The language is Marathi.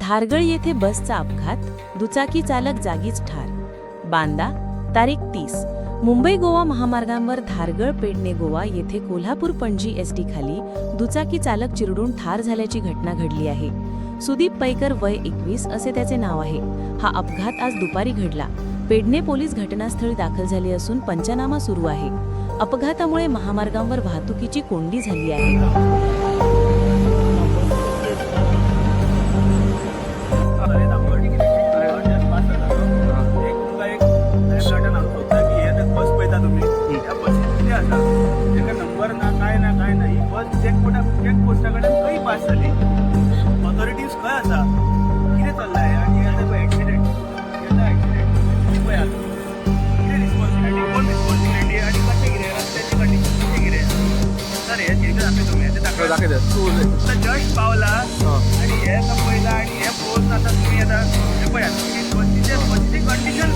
धारगळ येथे बसचा अपघात दुचाकी चालक जागीच ठार. बांदा तारीख तीस. मुंबई गोवा महामार्गांवर धारगळ पेडणे गोवा येथे कोल्हापूर पणजी एसटी खाली दुचाकी चालक चिरडून ठार झाल्याची घटना घडली आहे. सुदीप पैकर वय एकवीस असे त्याचे नाव आहे. हा अपघात आज दुपारी घडला. पेडणे पोलीस घटनास्थळी दाखल झाले असून पंचनामा सुरू आहे. अपघातामुळे महामार्गांवर वाहतुकीची कोंडी झाली आहे. तुम्ही. या बसेस किती असा एका नंबर ना काय ना काय ना ही बस चेक चेक पोस्टाकडे खंय पास जाली ऑथॉरिटीज खंय आसा कितें चल्लां हें आनी येता पळय एक्सिडेंट येता एक्सिडेंट पळय आतां कितें रिस्पॉन्सिबिलिटी कोण रिस्पॉन्सिबिलिटी आनी कशें कितें रस्त्याची कंडिशन कितें कितें सर हें कितें दाखय तुमी हें दाखय दाखय तूं जस्ट पावला आनी हें पळयलां आनी हें पळोवन आतां तुमी आतां हें पळयात बसीचे म्हणजे बसीची कंडिशन